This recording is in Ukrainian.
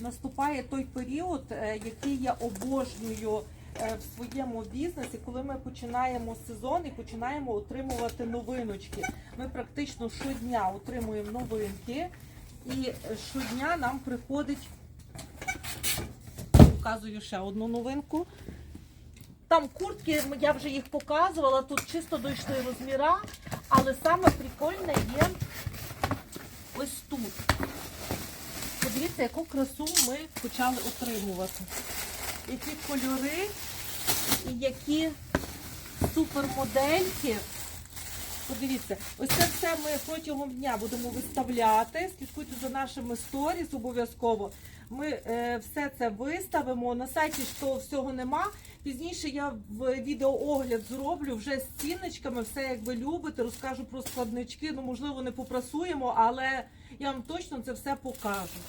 наступає той період, е, який я обожнюю е, в своєму бізнесі, коли ми починаємо сезон і починаємо отримувати новиночки. Ми практично щодня отримуємо новинки, і щодня нам приходить. Показую ще одну новинку. Там куртки, я вже їх показувала, тут чисто дійшли розміра, але саме прикольне є ось тут. Подивіться, яку красу ми почали отримувати. Які кольори і які супермодельки. Подивіться, ось це все ми протягом дня будемо виставляти. Слідкуйте за нашими сторіс обов'язково. Ми е, все це виставимо. На сайті того всього нема. Пізніше я в відеоогляд зроблю вже з ціночками, все як ви любите, розкажу про складнички. Ну, можливо, не попрасуємо, але я вам точно це все покажу.